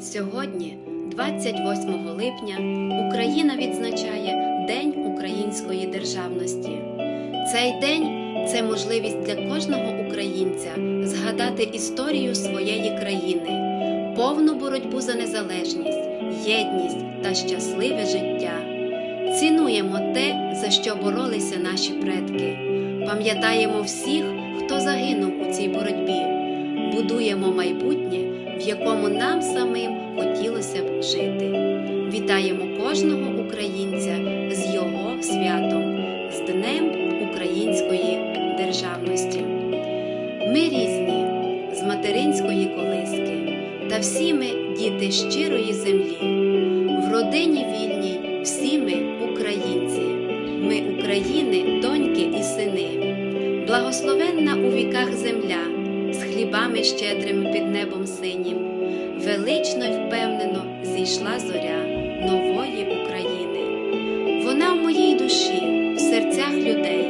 Сьогодні, 28 липня, Україна відзначає День української державності. Цей день це можливість для кожного українця згадати історію своєї країни, повну боротьбу за незалежність, єдність та щасливе життя. Цінуємо те, за що боролися наші предки. Пам'ятаємо всіх, хто загинув у цій боротьбі. Будуємо майбутнє, в якому нам самим хотілося б жити. Вітаємо кожного українця з його святом, з Днем Української державності. Ми різні з материнської колиски, та всі ми діти щирої землі. В родині вільній всі ми українці, ми України, доньки і сини. Благословенна у віках земля, з хлібами щедрими під небом синім, велично й впевнено зійшла зоря нової України. Вона в моїй душі, в серцях людей,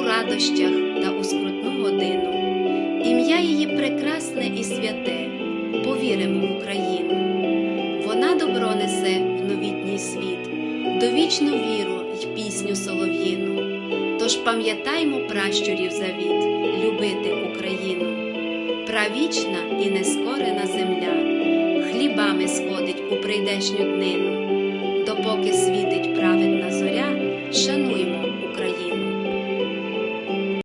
у радощах та у скрутну годину. Ім'я її прекрасне і святе, повіримо в Україну. Вона добро несе в новітній світ, довічну віру й пісню солов'їну. Тож пам'ятаймо пращурів завіт, любити Україну правічна і нескорена земля, хлібами сходить у прийдешню днину, допоки світить праведна зоря, шануй.